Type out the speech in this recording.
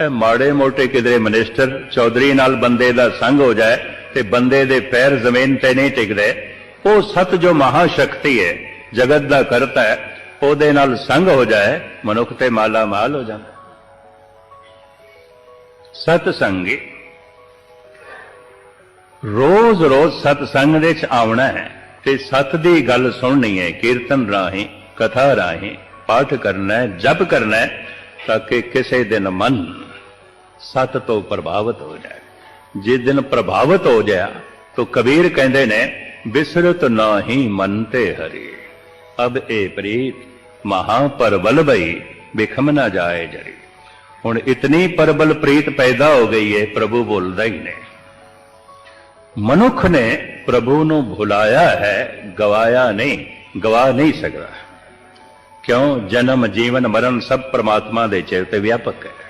ਇਹ ਮਾੜੇ ਮੋਟੇ ਕਿਧਰੇ ਮਿਨਿਸਟਰ ਚੌਧਰੀ ਨਾਲ ਬੰਦੇ ਦਾ ਸੰਗ ਹੋ ਜਾਏ ਤੇ ਬੰਦੇ ਦੇ ਪੈਰ ਜ਼ਮੀਨ ਤੇ ਨਹੀਂ ਟਿਕਦੇ, ਉਹ ਸਤ ਜੋ ਮਹਾ ਸ਼ਕਤੀ ਹੈ, ਜਗਤ ਦਾ ਕਰਤਾ ਹੈ, ਉਹਦੇ ਨਾਲ ਸੰਗ ਹੋ ਜਾਏ, ਮਨੁੱਖ ਤੇ ਮਾਲਾ ਮਾਲ ਹੋ ਜਾਂਦਾ। ਸਤ ਸੰਗੀ ਰੋਜ਼ ਰੋਜ਼ ਸਤ ਸੰਗ ਦੇ ਵਿੱਚ ਆਉਣਾ ਹੈ ਤੇ ਸਤ ਦੀ ਗੱਲ ਸੁਣਨੀ ਹੈ, ਕੀਰਤਨ ਰਾਹੀਂ, ਕਥਾ ਰਾਹੀਂ, ਪਾਠ ਕਰਨਾ ਹੈ, ਜਪ ਕਰਨਾ ਹੈ, ਤਾਂ ਕਿ ਕਿਸੇ ਦਿਨ ਮਨ ਸਤ ਤੋਂ ਪ੍ਰਭਾਵਿਤ ਹੋ ਜਾਏ। ਜਿਸ ਦਿਨ ਪ੍ਰਭਾਵਿਤ ਹੋ ਜਾਇਆ, ਤੋ ਕਬੀਰ ਕਹਿੰਦੇ ਨੇ, ਬਿਸਰਤ ਨਾਹੀ ਮਨ ਤੇ ਹਰੀ। ਅਬ ਇਹ ਪ੍ਰੀਤ ਮਹਾ ਪਰਬਲ ਬਈ ਬਿਖਮ ਨਾ ਜਾਏ ਜਰੀ। ਹੁਣ ਇਤਨੀ ਪਰਬਲ ਪ੍ਰੀਤ ਪੈਦਾ ਹੋ ਗਈ ਹੈ ਪ੍ਰਭੂ ਬੋਲਦਾ ਹੀ ਨੇ। ਮਨੁੱਖ ਨੇ ਪ੍ਰਭੂ ਨੂੰ ਭੁਲਾਇਆ ਹੈ, ਗਵਾਇਆ ਨਹੀਂ, ਗਵਾ ਨਹੀਂ ਸਕਦਾ। ਕਿਉਂ? ਜਨਮ, ਜੀਵਨ, ਮਰਨ ਸਭ ਪ੍ਰਮਾਤਮਾ ਦੇ ਚਿਰ ਤੇ ਵਿਆਪਕ ਹੈ।